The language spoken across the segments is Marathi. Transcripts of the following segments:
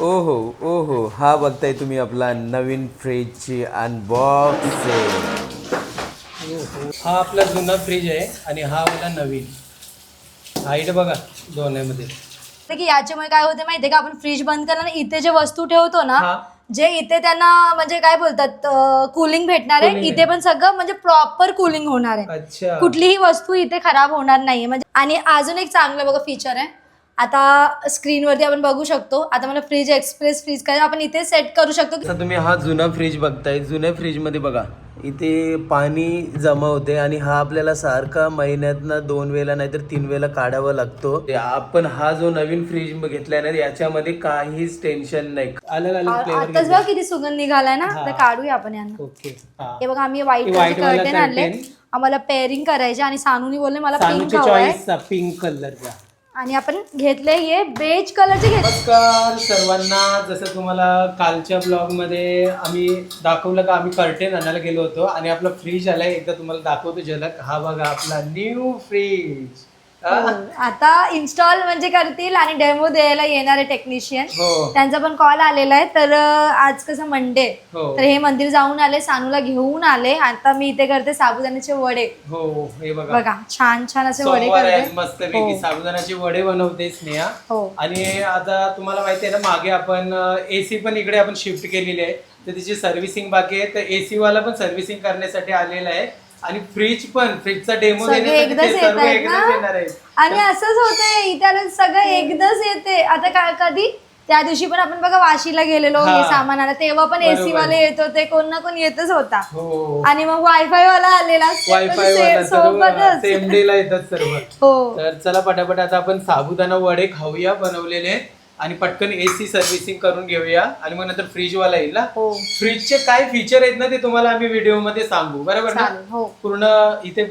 ओहो ओहो. हा बघताय तुम्ही आपला नवीन फ्रीजची अनबॉक्सिंग हा आपला जुना फ्रीज आहे आणि हा आपला नवीन. हाईट बघा दोन्हीमध्ये. तर की याच्यामुळे काय होते माहितीये का? आपण फ्रीज बंद ना इथे जे वस्तू ठेवतो ना. जे इथे त्यांना म्हणजे काय बोलतात कूलिंग भेटणार आहे इथे पण सगळं म्हणजे प्रॉपर कूलिंग होणार आहे. अच्छा. कुठलीही वस्तू इथे खराब होणार नाहीये. म्हणजे आणि अजून एक चांगलं बघा फीचर आहे. आता स्क्रीनवरती आपण बघू शकतो. आता मला फ्रीज एक्सप्रेस फ्रीज काय आपण इथे सेट करू शकतो की आता तुम्ही हा जुना फ्रीज बघताय. जुन्या फ्रीजमध्ये बघा. इथे पाणी जमा होते आणि हा आपल्याला सारखा महिन्यातनं दोन वेळेला नाहीतर तीन वेळेला काढावा लागतो. ते आपण हा जो नवीन फ्रीज घेतलाय ना याच्यामध्ये काहीच टेन्शन नाही. अलग अलग आताच फ्लेवर बघा किती सुगंध निघालाय ना. तर काढूया आपण यांना. ओके. हा. हे बघा आम्ही व्हाईट हे white वाला कर्टेन आणले. curtain. आम्हाला पेअरिंग करायचे आणि सानूनी बोलले मला पिंक सानूची हवंय. चॉईसचा पिंक कलरचा आणि आपण घेतले हे बेज कलरचे घेतले. नमस्कार सर्वांना. जसं तुम्हाला कालच्या ब्लॉगमध्ये आम्ही दाखवलं का आम्ही कर्टेन आणायला गेलो होतो आणि आपला फ्रीज आलाय. एकदा तुम्हाला दाखवतो झलक हा बघा आपला न्यू फ्रीज आता इन्स्टॉल म्हणजे करतील आणि डेमो द्यायला येणारे टेक्निशियन हो. त्यांचा पण कॉल आलेला आहे. तर अं, आज कसं मंडे हो. तर हे मंदिर जाऊन आले सानूला घेऊन आले. आता मी इथे करते साबुदाण्याचे वडे. हो हे बघा. बघा छान छान असे वडे सोमवार आहे करते. मस्त पैकी साबुदाण्याचे वडे बनवते स्नेहा. हो. आणि आता तुम्हाला माहिती आहे ना मागे आपण एसी पण इकडे आपण शिफ्ट केलेली आहे. तर तिची सर्व्हिसिंग बाकी आहे. तर एसी वाला पण सर्व्हिसिंग करण्यासाठी आलेला आहे. आणि फ्रीज पण फ्रीजचा डेमो सगळे एकदाच येत आहेत येणार आहेत. आणि असंच होतंय इथे सगळं एकदाच येते. आता काय कधी? त्या दिवशी पण आपण बघा वाशीला गेलेलो हा. हे. सामान आला तेव्हा पण बरोबर. एसी वाले येत होते कोण ना कोण येतच होता. हो. आणि मग वायफाय वाला आलेला. वायफाय से- वाला सर्व सोबतच. सेम डे ला येतात सर्व. हो. तर चला पटापट आता आपण साबुदाणा वडे खाऊया बनवलेले. आणि पटकन एसी सर्व्हिसिंग करून घेऊया. आणि मग नंतर फ्रीज वाला येईल ना? हो. फ्रीजचे काय फीचर आहेत ना ते तुम्हाला आम्ही व्हिडिओमध्ये सांगू. बरोबर ना? चालेल हो. पूर्ण इथे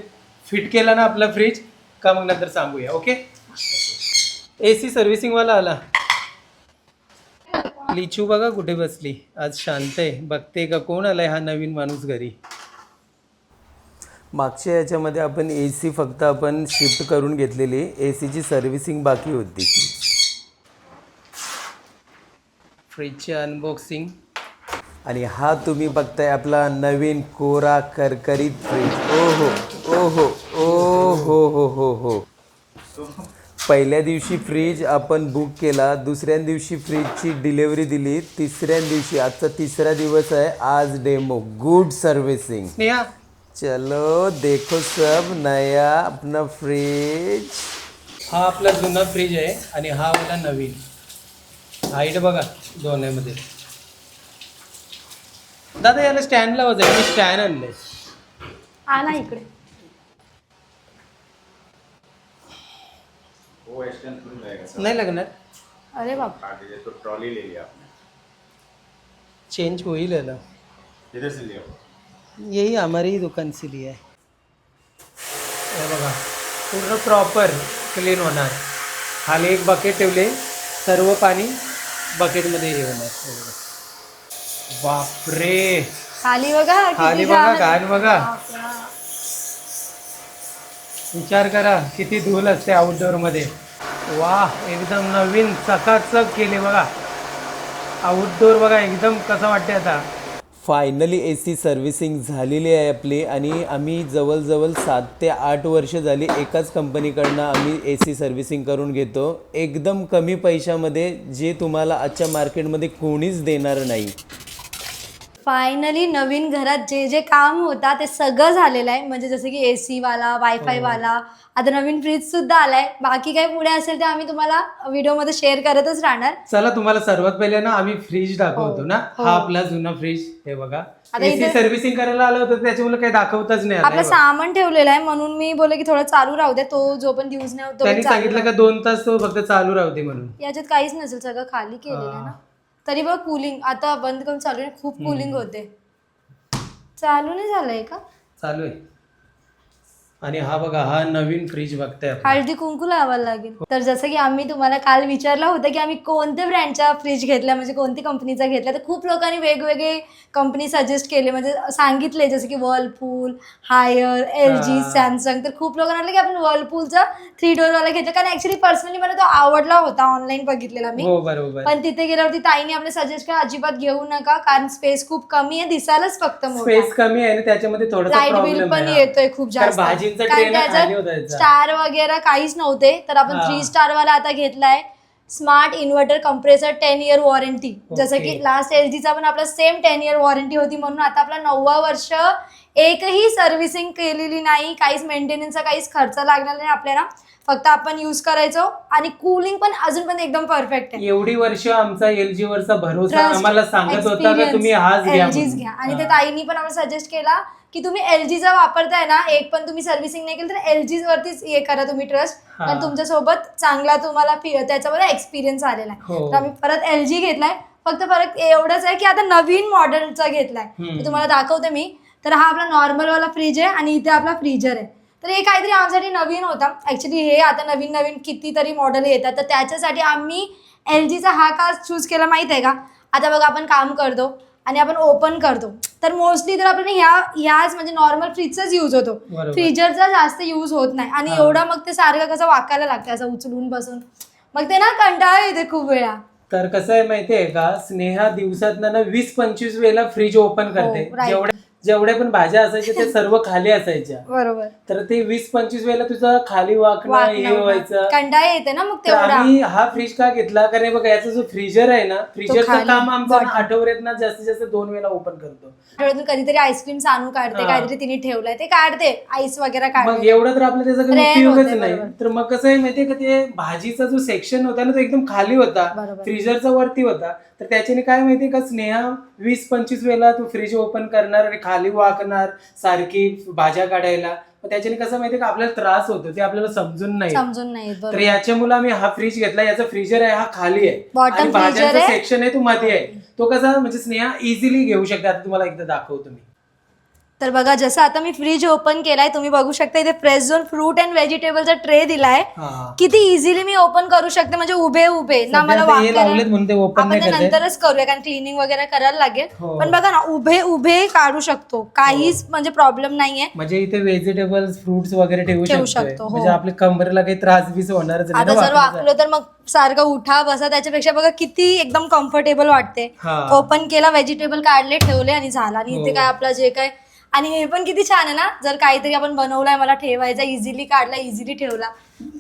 फिट केला ना आपला फ्रीज का मग नंतर सांगूया ओके एसी सर्व्हिसिंग वाला आला. लिचू बघा कुठे बसली. आज शांत आहे. बघते का कोण आलाय हा नवीन माणूस घरी? मागच्या याच्यामध्ये आपण ए सी फक्त आपण शिफ्ट करून घेतलेली. ए सीची सर्व्हिसिंग बाकी होती. फ्रीजचे अनबॉक्सिंग आणि हा तुम्ही बघताय आपला नवीन कोरा करकरीत फ्रीज ओहो ओहो ओ हो हो हो. हो पहिल्या दिवशी फ्रीज आपण बुक केला दुसऱ्या दिवशी फ्रीजची डिलेवरी दिली तिसऱ्या दिवशी आजचा तिसरा दिवस आहे आज डेमो गुड सर्व्हिसिंग स्नेहा. चलो देखो सब नया अपना फ्रीज हा आपला जुना फ्रीज आहे आणि हा आपला नवीन. हाईट बघा दोन्हीमध्ये. दादा याला स्टँड लावायचं आहे. मी स्टँड आणलंय. आला इकडे. नाही लागणार. अरे बाप. तो ट्रॉली ले लिया आपने चेंज होईल याला. से लिया यही हमारी ही दुकान से लिया है हे बघा पूर्ण प्रॉपर क्लीन होणार. खाली एक बकेट ठेवले सर्व पाणी बकेटमध्ये हे होणार. बापरे. खाली बघा खाली बघा घाण- बघा. विचार करा किती धूल असते आउटडोअरमध्ये. वा एकदम नवीन चकाचक केले बघा. आउटडोअर बघा एकदम कसं वाटते आता. फायनली ए सी सर्व्हिसिंग झालेली आहे आपली आणि आम्ही जवळजवळ सात ते आठ वर्ष झाली एकाच कंपनीकडनं आम्ही ए सी सर्व्हिसिंग करून घेतो. एकदम कमी पैशामध्ये जे तुम्हाला आजच्या मार्केटमध्ये कोणीच देणार नाही. फायनली नवीन घरात जे जे काम होता ते सगळं झालेलं आहे. म्हणजे जसं की एसी वाला वायफाय हो. वाला आता नवीन फ्रीज सुद्धा आलाय. बाकी काही पुढे असेल ते आम्ही तुम्हाला व्हिडिओमध्ये शेअर करतच राहणार. चला तुम्हाला सर्वात पहिले ना आम्ही फ्रीज दाखवतो ना. हो. हा. आपला जुना फ्रीज हे बघा. आता एसी इथे- सर्व्हिसिंग करायला आलं होतं त्याच्यामुळे काही दाखवतच नाही आपलं हे बघा. सामान ठेवलेलं आहे. म्हणून मी बोलले की थोडं चालू राहू दे तो जो पण यूज नाही होत तो पण त्यांनी चालू सांगितलं राहू का दोन तास तो फक्त चालू राहते म्हणून. याच्यात काहीच नसेल सगळं खाली केलेलं आहे ना. तरी बघ कूलिंग आता बंद करून चालू आहे खूप कूलिंग होते. चालू नाही झालंय का? चालू आहे. आणि हा बघा हा नवीन फ्रीज बघताय आपण. हळदी कुंकू लावायला लागेल. तर जसं की आम्ही तुम्हाला काल विचारलं होतं की आम्ही कोणत्या ब्रँडच्या फ्रीज घेतल्या म्हणजे कोणत्या कंपनीचा घेतला तर खूप लोकांनी वेगवेगळे कंपनी सजेस्ट केले. म्हणजे सांगितले जसं की वर्लपूल हायर एल जी हा. सॅमसंग तर खूप लोकांना वाटलं की आपण वर्लपूलचा थ्री डोअरवाला घेतला. कारण ऍक्च्युली पर्सनली मला तो आवडला होता. ऑनलाईन बघितलेला मी. हो बरोबर. पण तिथे गेल्यावरती ताईने आपले सजेस्ट केलं अजिबात घेऊ नका. कारण स्पेस खूप कमी आहे. दिसायलाच फक्त स्पेस कमी आहे त्याच्यामध्ये थोडासा लाइट बिल प्रॉब्लेम पण येतोय खूप जास्त. कारण त्याच्यात. स्टार वगैरे काहीच नव्हते तर आपण हा. थ्री स्टार वाला आता घेतलाय smart inverter compressor ten year warranty जसं की Okay. लास्ट एल जीचा पण आपला सेम टेन इयर वॉरंटी होती म्हणून आता आपला नववा वर्ष एकही सर्व्हिसिंग केलेली नाही काहीच मेंटेनन्सचा काहीच खर्च लागणार नाही आपल्याला फक्त आपण युज करायचो आणि कूलिंग पण अजून पण एकदम परफेक्ट आहे एवढी वर्ष आमचा एलजी वरचा भरोसा Trust, आम्हाला सांगत होता का experience, तुम्ही हाच घ्या LG च म्हणून. घ्या आणि हा. ते ताईंनी पण आम्हाला सजेस्ट केला की तुम्ही एल जीचा वापरताय ना एक पण तुम्ही सर्व्हिसिंग नाही केली तर एल जी वरतीच हे करा तुम्ही ट्रस्ट. कारण तुमच्यासोबत चांगला तुम्हाला त्याच्यामध्ये एक्सपिरियन्स आलेला आहे. हो. तर आम्ही परत एल जी घेतलाय. फक्त फरक एवढंच आहे की आता नवीन मॉडेलचा घेतलाय. तुम्हाला दाखवते मी. तर हा आपला नॉर्मल वाला फ्रीज आहे आणि इथे आपला फ्रीजर आहे. तर हे काहीतरी आमच्यासाठी नवीन होता. ऍक्च्युली हे आता नवीन नवीन कितीतरी मॉडेल येतात. तर त्याच्यासाठी आम्ही एल जीचा हा का चूज केला माहीत आहे का? आता बघा आपण काम करतो आणि आपण ओपन करतो. तर मोस्टली तर आपण ह्या ह्याच म्हणजे नॉर्मल फ्रीजचाच यूज होतो. फ्रीजरचा जास्त यूज होत नाही आणि. एवढा मग ते सारखं कसं वाकायला लागतं असं उचलून बसून मग ते ना कंटाळा येते खूप वेळा तर कसं आहे माहितीये का स्नेहा दिवसात ना वीस पंचवीस वेळेला फ्रीज ओपन करते हो, right. जेवढ्या पण भाज्या असायच्या ते सर्व खाली असायच्या. बरोबर. तर ते वीस पंचवीस वेळेला तुझं खाली वाकणं हे व्हायचं. कंटाळा येते ना मग तर तेवढा. आम्ही हा फ्रीज का घेतला? कारण हे बघा याचा जो फ्रीजर आहे ना फ्रीजरचं खाली काम आमचं bottom. आठवड्यात ना जास्तीत जास्त दोन वेळेला ओपन करतो. आठवड्यातून कधीतरी आईस्क्रीम आणू काढते हा. काहीतरी तिने ठेवलंय ते काढते आईस वगैरे मग काढते एवढं तर आपल्याला त्याचा काही Rare उपयोगच होते, नाही. बरोबर. तर मग कसं आहे माहितीये का ते भाजीचा जो सेक्शन होता ना तो एकदम खाली होता. बरोबर. फ्रीजरचा वरती होता. तर त्याच्याने काय माहितीये का स्नेहा वीस पंचवीस वेळेला तू फ्रीज ओपन करणार आणि खाली वाकणार सारखी भाज्या काढायला. मग त्याच्याने कसं माहितीये का आपल्याला त्रास होतो ते आपल्याला समजून नाही समजून नाही तर बरोबर. याच्यामुळे आम्ही हा फ्रीज घेतला याचा फ्रीजर आहे हा खाली आहे. भाज्यांचा. सेक्शन आहे? तो मध्ये आहे. तो कसा म्हणजे स्नेहा इझिली घेऊ शकते आता तुम्हाला एकदा दाखवतो मी. तर बघा जसं आता मी फ्रीज ओपन केलाय तुम्ही बघू शकता इथे फ्रेश झोन फ्रूट अँड व्हेजिटेबलचा ट्रे दिलाय हा. किती इझिली मी ओपन करू शकते म्हणजे उभे उभे ना मला सध्या ते हे वाकायला- लावलेत म्हणून ते open आपण नाही ते करतायत. नंतरच करूया कारण क्लिनिंग वगैरे करायला लागेल हो. पण बघा ना उभे उभे काढू शकतो काहीच म्हणजे प्रॉब्लेम नाहीये म्हणजे इथे व्हेजिटेबल्स फ्रुट्स वगैरे ठेवू ठेवू शकतो शकतो, हो. म्हणजे आपल्या कमरेला काही त्रास बीस होणारच नाही आता ना जर वाकण्याचा. वाकलो तर मग सारखं उठा बसा त्याच्यापेक्षा बघा किती एकदम कम्फर्टेबल वाटते हा. ओपन केला व्हेजिटेबल काढले ठेवले आणि झाला आणि इथे हो. काय आपलं जे काय आणि हे पण किती छान आहे ना? जर काहीतरी आपण बनवलंय मला ठेवायचा इझिली काढला इझिली ठेवला.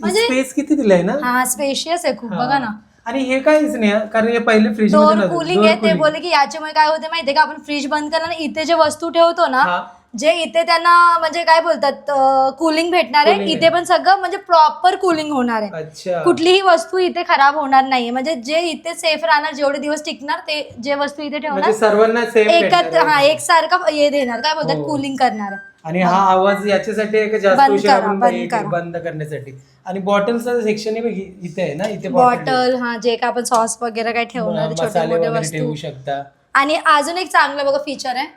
म्हणजे स्पेस किती दिलाय ना? हा स्पेशियस आहे खूप हा. बघा ना. आणि हे काहीच नाही हा, कारण हे पहिले फ्रीज डोर कुलिंग आहे ते बोलले की याच्यामुळे काय होते माहितीये का? आपण फ्रीज बंद केला ना इथे जे वस्तू ठेवतो ना हा. जे इथे त्यांना म्हणजे काय बोलतात कुलिंग भेटणार आहे Cooling इथे. पण सगळं म्हणजे प्रॉपर कुलिंग होणार आहे. अच्छा. कुठलीही वस्तू इथे खराब होणार नाहीये. म्हणजे जे इथे सेफ राहणार जेवढे दिवस टिकणार ते जे वस्तू इथे म्हणजे ठेवणार सर्वांना सेम एकत्र हा एकसारखा हे देणार. काय बोलतात? हो. कुलिंग करणार आणि हा आवाज याच्यासाठी आहे का जास्त बंद उशीर करा, आपण बंद करा. बंद करण्यासाठी? आणि बॉटलचं सेक्शन इथे आहे ना इथे bottle आहे. बॉटल हा जे काय आपण सॉस वगैरे काय ठेवणार छोटे मसाले मोठे वगैरे वस्तू. ठेवू शकता. आणि अजून एक चांगलं बघा फीचर आहे.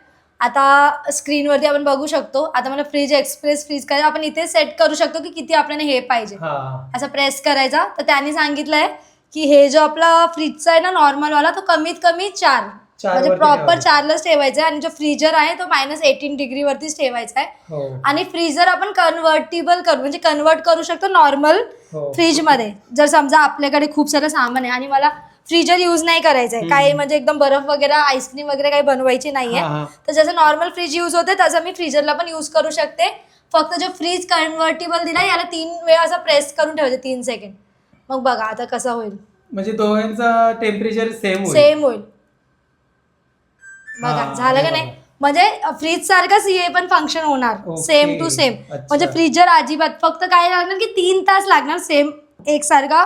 आता स्क्रीनवरती आपण बघू शकतो. आता मला फ्रीज एक्सप्रेस फ्रीज काय आपण इथे सेट करू शकतो की किती आपल्याला हे पाहिजे. हा. असं प्रेस करायचा. तर त्यांनी सांगितलंय की हे जो आपला फ्रीजचा आहे ना नॉर्मल वाला तो कमीत कमी चार. चार म्हणजे वरती प्रॉपर ठेवायचा. चारलाच ठेवायचा आहे आणि जो फ्रीजर आहे तो मायनस एटीन डिग्री वरतीच ठेवायचा आहे. हो. आणि फ्रीजर आपण कन्व्हर्टेबल करू म्हणजे कन्वर्ट करू शकतो नॉर्मल हो. फ्रीजमध्ये जर समजा आपल्याकडे खूप सारं सामान आहे आणि मला फ्रीजर युज नाही करायचंय. काही म्हणजे एकदम बर्फ वगैरे आईस्क्रीम वगैरे काही बनवायची नाहीये. हा, हा. तर जसं नॉर्मल फ्रीज युज होते तसं मी फ्रीजरला पण युज करू शकते. फक्त जो फ्रीज कन्व्हर्टेबल दिला याला तीन वेळा असं प्रेस करून ठेवायचं तीन सेकंड मग बघा आता कसं होईल. म्हणजे दोघांचा टेम्परेचर सेम होईल. सेम होईल. बघा हा, झालं का नाही. म्हणजे फ्रीज सारखंच हे पण फंक्शन होणार. सेम टू सेम अच्छा. म्हणजे फ्रीजर अजिबात फक्त काय लागणार की तीन तास लागणार सेम एकसारखा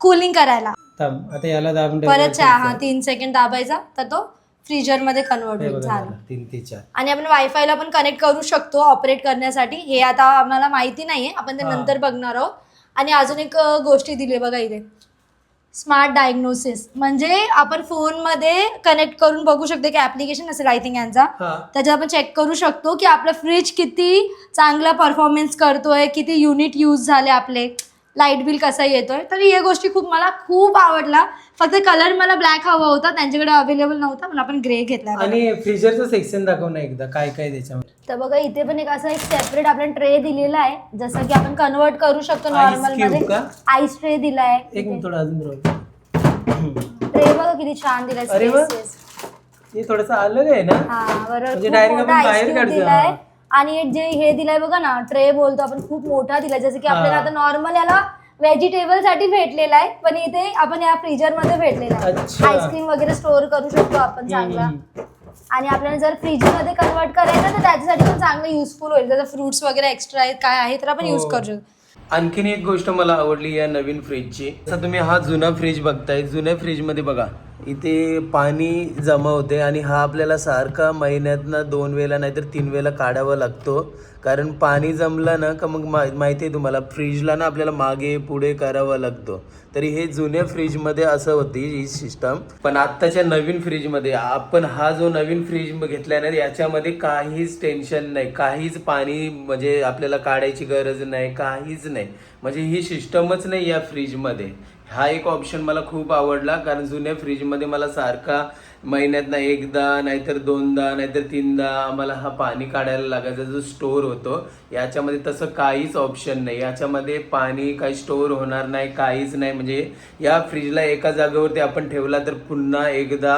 कूलिंग करायला. थांब आता याला दाबून परत. चा- हा तीन सेकंड दाबायचा तर तो फ्रीजरमध्ये कन्वर्ट हे होईल बघा झालं. झालं, तीन ते चार. आणि आपण वायफायला पण कनेक्ट करू शकतो ऑपरेट करण्यासाठी. हे आता आम्हाला माहिती नाहीये आपण ते हा. नंतर बघणार आहोत. आणि अजून एक अ, गोष्टी दिली बघा इथे. स्मार्ट डायग्नोसिस म्हणजे आपण फोनमध्ये कनेक्ट करून बघू शकतो की ऍप्लिकेशन असेल आय थिंक यांचा. हा. त्याच्यात आपण चेक करू शकतो की आपलं फ्रीज किती चांगला परफॉर्मन्स करतोय किती युनिट यूज झाले आपले. लाइट बिल कसं येतोय? तर या गोष्टी खूप मला खूप आवडला फक्त कलर मला ब्लॅक हवा होता त्यांच्याकडे अवेलेबल नव्हता पण आपण ग्रे घेतला. आणि फ्रीजरचं सेक्शन दाखव ना एकदा काय काय त्याच्यामध्ये. तर बघा इथे पण एक असं एक सेपरेट आपल्याला ट्रे दिलेला आहे. जसं की आपण कन्वर्ट करू शकतो नॉर्मलमध्ये? आईस ट्रे दिलाय. एक मिनिट थोडं अजून बरोबर ट्रे बघा किती छान दिलाय. अरे वा. spacious. हे थोडंसं अलग आहे ना? हा बरोबर. म्हणजे मोठा आपण बाहेर काढतो. हा. आणि एक जे हे दिलाय बघा ना ट्रे बोलतो आपण खूप मोठा दिलाय जसं की आपल्याला हा. आता नॉर्मल याला व्हेजिटेबलसाठी भेटलेला आहे पण इथे आपण या फ्रीजरमध्ये भेटलेला आहे अच्छा. आईस्क्रीम वगैरे स्टोअर करू शकतो आपण चांगला आणि आपल्याला जर फ्रीजमध्ये कन्वर्ट करायचं तर त्याच्यासाठी पण चांगलं युजफुल होईल जर फ्रुट्स वगैरे एक्स्ट्रा आहेत काय आहे तर आपण हो. यूज करू शकतो आणखीन एक गोष्ट मला आवडली या नवीन फ्रीजची आता तुम्ही हा जुना फ्रीज बघताय जुन्या फ्रीजमध्ये बघा इथे पाणी जमा होते आणि हा आपल्याला सारखा महिन्यातनं दोन वेळेला नाहीतर तीन वेळेला काढावा लागतो. कारण पाणी जमलं ना का मग मा माहिती आहे तुम्हाला फ्रीजला ना आपल्याला मागे पुढे करावा लागतो. तरी हे जुन्या फ्रीजमध्ये असं होती ही सिस्टम पण आत्ताच्या नवीन फ्रीजमध्ये आपण हा जो नवीन फ्रीज घेतलाय ना याच्यामध्ये काहीच टेन्शन नाही. काहीच पाणी म्हणजे आपल्याला काढायची गरज नाही. काहीच नाही. म्हणजे ही सिस्टमच नाही या फ्रीजमध्ये हा एक ऑप्शन मला खूप आवडला कारण जुन्या फ्रीजमध्ये मला सारखा महिन्यातनं एकदा नाहीतर दोनदा नाहीतर तीनदा आम्हाला हा पाणी काढायला लागायचा जो स्टोअर होतो. याच्यामध्ये तसं काहीच ऑप्शन नाही. याच्यामध्ये पाणी काही स्टोअर होणार नाही काहीच नाही. म्हणजे या फ्रीजला एका जागेवरती आपण ठेवला तर पुन्हा एकदा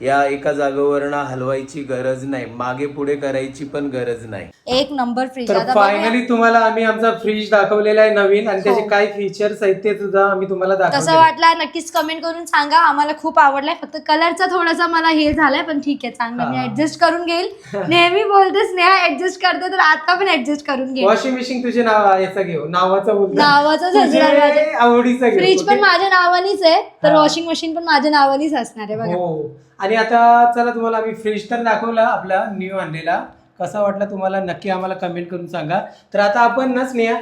या एका जागेवरनं हलवायची गरज नाही मागे पुढे करायची पण गरज नाही. एक नंबर फ्रीज तर आता. फायनली तुम्हाला आम्ही आमचा फ्रीज दाखवलेला आहे नवीन आणि त्याचे हो. काय फीचर्स आहेत ते सुद्धा आम्ही तुम्हाला कसं वाटला नक्कीच कमेंट करून सांगा. आम्हाला खूप आवडलाय. फक्त कलरचा थोडासा मला हे झालाय पण ठीक आहे चांगलं मी हा. ऍडजस्ट करून घेईल. नेहमी बोलते स्नेहा ऍडजस्ट करते तर आता पण ऍडजस्ट करून घेईल. वॉशिंग मशीन तुझे नाव याचं घेऊ. नावाचं बोल नावाचंच असणार. आवडीचं फ्रीज पण? माझ्या नावानीच आहे तर हा. वॉशिंग मशीन पण माझ्या नावानीच असणार आहे बघा. हो. आणि आता चला तुम्हाला आम्ही फ्रीज तर दाखवला आपला न्यू आणलेला. कसा वाटला तुम्हाला? नक्की आम्हाला कमेंट करून सांगा. तर आता आपण ना स्नेहा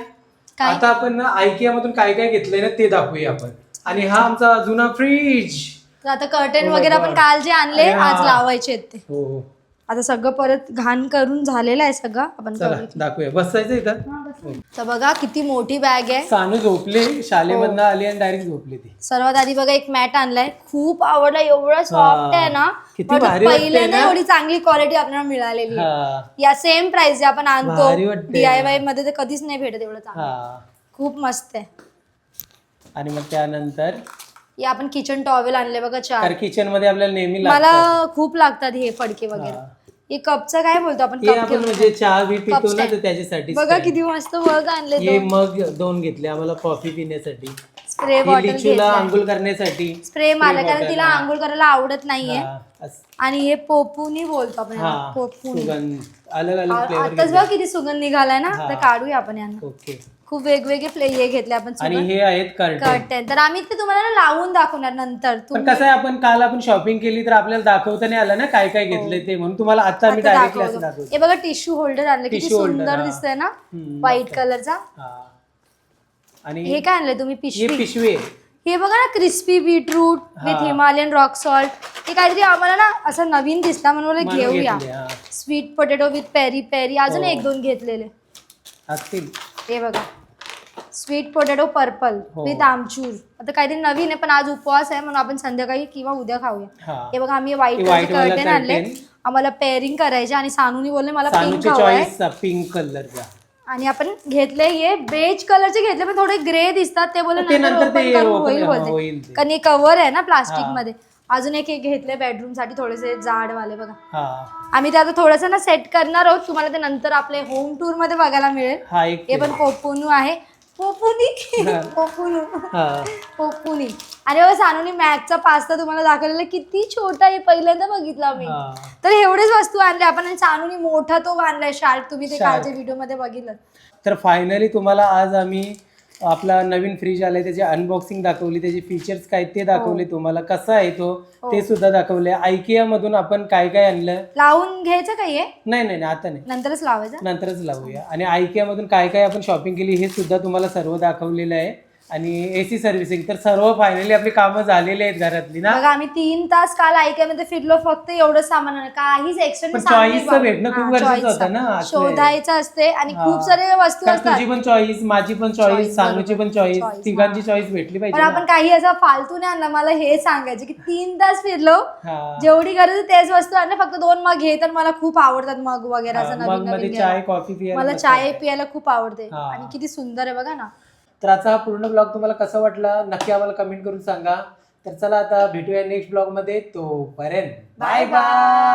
काय? आता आपण ना IKEA मधून काय काय घेतलंय ना ते दाखवूया आपण. आणि हा आमचा जुना फ्रीज तर आता कर्टेन Oh वगैरे my आपण God. काल जे आणले हा. आज लावायचे आहेत ते. हो हो. आता सगळं परत घाण करून झालेलं आहे सगळं आपण चला. दाखवूया बसायचं इथं हा. तर बघा किती मोठी बॅग आहे सानू झोपले शाळेमधनं हो. आली आणि डायरेक्ट झोपली ती सर्वात आधी बघा एक मॅट आणलाय खूप आवडला एवढा सॉफ्ट आहे ना किती पण भारी वाटतंय पहिल्यांदा ना? एवढी चांगली क्वालिटी आपल्याला मिळालेली आहे. हा या सेम प्राइस जे आपण आणतो भारी वाटतंय. डीआयवायमध्ये तर कधीच नाही भेटत एवढं चांगलं हा खूप मस्त आहे आणि मग त्यानंतर हे आपण किचन टॉवेल आणले बघा चार. किचनमध्ये आपल्याला नेहमी लागतात. मला खूप लागतात हे फडके वगैरे. हा. हे कपचं काय बोलतो आपण? हे कप आपण ठेवतो. म्हणजे चहा बी पितो ना. तर त्याच्यासाठी बघा. किती मस्त आणले हे मग दोन घेतले आम्हाला कॉफी पिण्यासाठी. स्प्रे ही बॉटल लिचूला आंघोळ करण्यासाठी. स्प्रे मारला कारण तिला. आंघोळ करायला आवडत नाहीये. हा, अस- आणि हे पोपूनी बोलतो आपण याला. हा पोपूनी. सुगंध. अलग अलग आ- फ्लेवर आताच बघ किती सुगंध निघालाय ना. हा. तर काढूया आपण यांना. ओके. खूप वेगवेगळे फ्ले हे घेतले आपण आणि हे आहेत कर्टन कर्टन तर आम्ही ते तुम्हाला ना लावून दाखवणार नंतर. पण तुम्ही कसं आहे आपण काल आपण शॉपिंग केली तर आपल्याला दाखवता नाही आलं ना काय काय घेतलंय ते म्हणून. तुम्हाला आता मी आता डायरेक्टली असं दाखवतो. दाखवतो. हे बघा टिश्यू होल्डर आणले. किती Tissue holder, सुंदर हा. दिसतंय ना? हम्म, व्हाईट मस्त. कलरचा हा. आणि हे काय आणलंय तुम्ही? हे पिशवी पिशवी आहे. हे बघा ना क्रिस्पी बीटरूट विथ हा. हिमालयन रॉक सॉल्ट हे काहीतरी आम्हाला ना असं नवीन दिसला. म्हणून म्हणून घेऊया. घेतले, हा. Sweet potato with peri peri अजून हो. एक दोन घेतलेले. असतील. हे बघा. Sweet potato purple. With amchur. आता काहीतरी नवीन आहे पण आज उपवास आहे म्हणून आपण संध्याकाळी किंवा उद्या खाऊया. हा. बघा आम्ही व्हाईट कर्टन आणले. आम्हाला पेअरिंग करायचे आणि सानूनी बोलले मला पिंक चॉईस पिंक कलरचा आणि आपण घेतले हे बेज कलरचे घेतले पण थोडे ग्रे दिसतात. ते बोलले नंतर होईल बोलते. कारण हे कव्हर आहे ना प्लास्टिक. मध्ये. अजून एक एक घेतले बेडरूमसाठी थोडेसे जाड वाले बघा. हा. आम्ही ते आता थोडंसं ना सेट करणार आहोत. तुम्हाला ते नंतर आपले होम टूरमध्ये बघायला मिळेल. हा एक हे पण पोपुनू आहे. पोपुनी हा. पोपुनू हा. पोपुनी आणि बघा सानूनी मॅकचा पास्ता तुम्हाला दाखवलेला किती छोटा आहे. पहिल्यांदा बघितला मी. हा. तर एवढेच वस्तू आणल्या आपण आणि सानूनी मोठा तो आणलाय शार्क तुम्ही ते Shark. कालच्या व्हिडिओमध्ये बघितलं. तर फायनली तुम्हाला आज आम्ही आपला नवीन फ्रीज आलाय त्याची अनबॉक्सिंग दाखवली त्याचे फीचर्स काय ते दाखवले तुम्हाला. कसा आहे तो ते सुद्धा दाखवले. आयकिया मधून आपण काय काय आणलं? लावून घ्यायचं काही आहे? नाही नाही नाही, आता नाही. नंतरच लावायचं? नंतरच लावूया. आणि आयकिया मधून काय काय आपण शॉपिंग केली हे सुद्धा तुम्हाला सर्व दाखवलेलं आहे. आणि एसी सर्व्हिसिंग तर सर्व फायनली आपली कामं झालेली आहेत घरातली ना बघा आम्ही तीन तास काल ऐक्यामध्ये फिरलो फक्त एवढं सामान आणलं. काहीच एक्स्ट्रा पण choice चं भेटणं खूप गरजेचं होतं ना आतले. शोधायचं असते आणि हा. खूप सारे वस्तू कारण असतात तुझी पण चॉईस माझी पण Choice, चॉईस बरोबर. पण चॉईस Choice, तिघांची हा. चॉईस भेटली पण पाहिजे आपण ना. काही असा फालतू नाही आणला मला हे सांगायचं की तीन तास फिरलो हा. जेवढी गरज आहे तेच वस्तू आणल्या फक्त दोन मग घे तर मला खूप आवडतात मग वगैरे असं हा, नवीन मग मध्ये चाय. कॉफी मला चाय. पियाला खूप आवडते हा. आणि किती सुंदर आहे बघा ना तर आजचा हा पूर्ण ब्लॉग तुम्हाला कसा वाटला नक्की आम्हाला कमेंट करून सांगा. तर चला आता भेटूया नेक्स्ट ब्लॉगमध्ये. तो तोपर्यंत बाय बाय